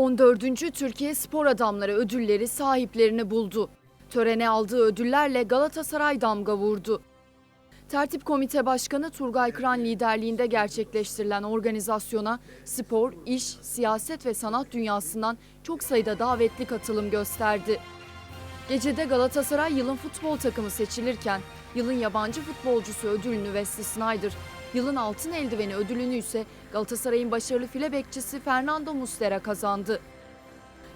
14. Türkiye Spor Adamları ödülleri sahiplerini buldu. Törene aldığı ödüllerle Galatasaray damga vurdu. Tertip Komite Başkanı Turgay Kıran liderliğinde gerçekleştirilen organizasyona spor, iş, siyaset ve sanat dünyasından çok sayıda davetli katılım gösterdi. Gecede Galatasaray yılın futbol takımı seçilirken yılın yabancı futbolcusu ödülünü Wesley Sneijder, yılın altın eldiveni ödülünü ise Galatasaray'ın başarılı file bekçisi Fernando Muslera kazandı.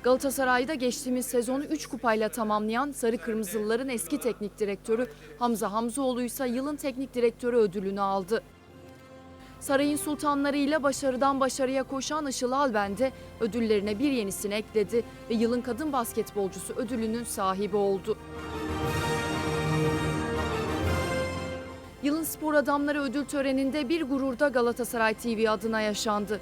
Galatasaray'da geçtiğimiz sezonu 3 kupayla tamamlayan Sarı Kırmızılıların eski teknik direktörü Hamza Hamzoğlu ise yılın teknik direktörü ödülünü aldı. Sarayın sultanlarıyla başarıdan başarıya koşan Işıl Alben de ödüllerine bir yenisini ekledi ve yılın kadın basketbolcusu ödülünün sahibi oldu. Yılın spor adamları ödül töreninde bir gururda Galatasaray TV adına yaşandı.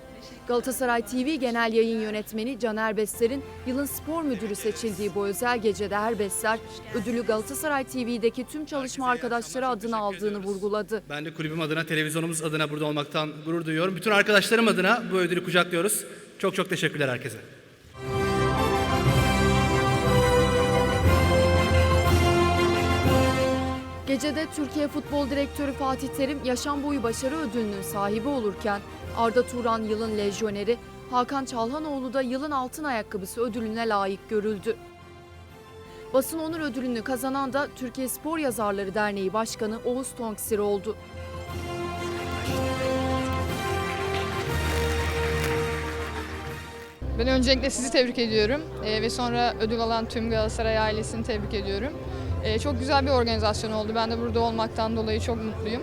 Galatasaray TV Genel Yayın Yönetmeni Caner Besler'in yılın spor müdürü seçildiği bu özel gecede Erbesler ödülü Galatasaray TV'deki tüm çalışma arkadaşları adına aldığını vurguladı. Ben de kulübüm adına, televizyonumuz adına burada olmaktan gurur duyuyorum. Bütün arkadaşlarım adına bu ödülü kucaklıyoruz. Çok çok teşekkürler herkese. Gecede Türkiye Futbol Direktörü Fatih Terim yaşam boyu başarı ödülünün sahibi olurken Arda Turan yılın lejyoneri, Hakan Çalhanoğlu da yılın altın ayakkabısı ödülüne layık görüldü. Basın Onur Ödülünü kazanan da Türkiye Spor Yazarları Derneği Başkanı Oğuz Tonksir oldu. Ben öncelikle sizi tebrik ediyorum Ee, ve sonra ödül alan tüm Galatasaray ailesini tebrik ediyorum. Ee, çok güzel bir organizasyon oldu. Ben de burada olmaktan dolayı çok mutluyum.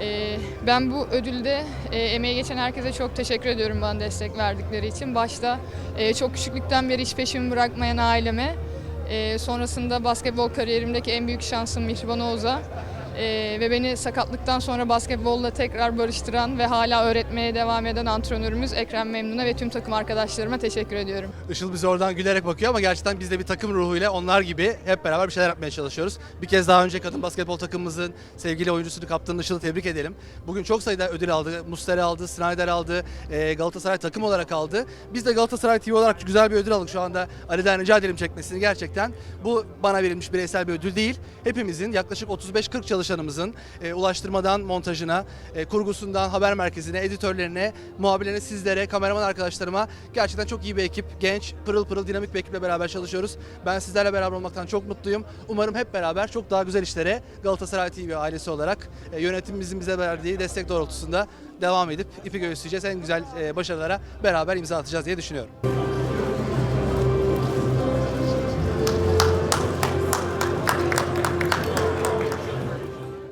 Ee, ben bu ödülde e, emeği geçen herkese çok teşekkür ediyorum bana destek verdikleri için. Başta e, çok küçüklükten beri hiç peşimi bırakmayan aileme, e, sonrasında basketbol kariyerimdeki en büyük şansım Mihriban Oğuz'a e, ve beni sakatlıktan sonra basketbolla tekrar barıştıran ve hala öğretmeye devam eden antrenörümüz Ekrem Memnun'a ve tüm takım arkadaşlarıma teşekkür ediyorum. Işıl bize oradan gülerek bakıyor ama gerçekten biz de bir takım ruhuyla onlar gibi hep beraber bir şeyler yapmaya çalışıyoruz. Bir kez daha önce kadın basketbol takımımızın sevgili oyuncusunu kaptanını Işıl'ı tebrik edelim. Bugün çok sayıda ödül aldı. Muslera aldı, Snyder aldı, e, Galatasaray takım olarak aldı. Biz de Galatasaray TV olarak güzel bir ödül aldık şu anda. Ali'den rica edelim çekmesini gerçekten. Bu bana verilmiş bireysel bir ödül değil. Hepimizin yaklaşık 35-40 çalışanımızın e, ulaştırmadan montajına, e, kurgusundan haber merkezine, editörlerine, muhabirlerine, sizlere, kameraman arkadaşlarıma gerçekten çok iyi bir ekip, genç, pırıl pırıl dinamik bir ekiple beraber çalışıyoruz. Ben sizlerle beraber olmaktan çok mutluyum. Umarım hep beraber çok daha güzel işlere Galatasaray TV ailesi olarak e, yönetimimizin bize verdiği destek doğrultusunda devam edip ipi göğüsleyeceğiz. En güzel e, başarılara beraber imza atacağız diye düşünüyorum.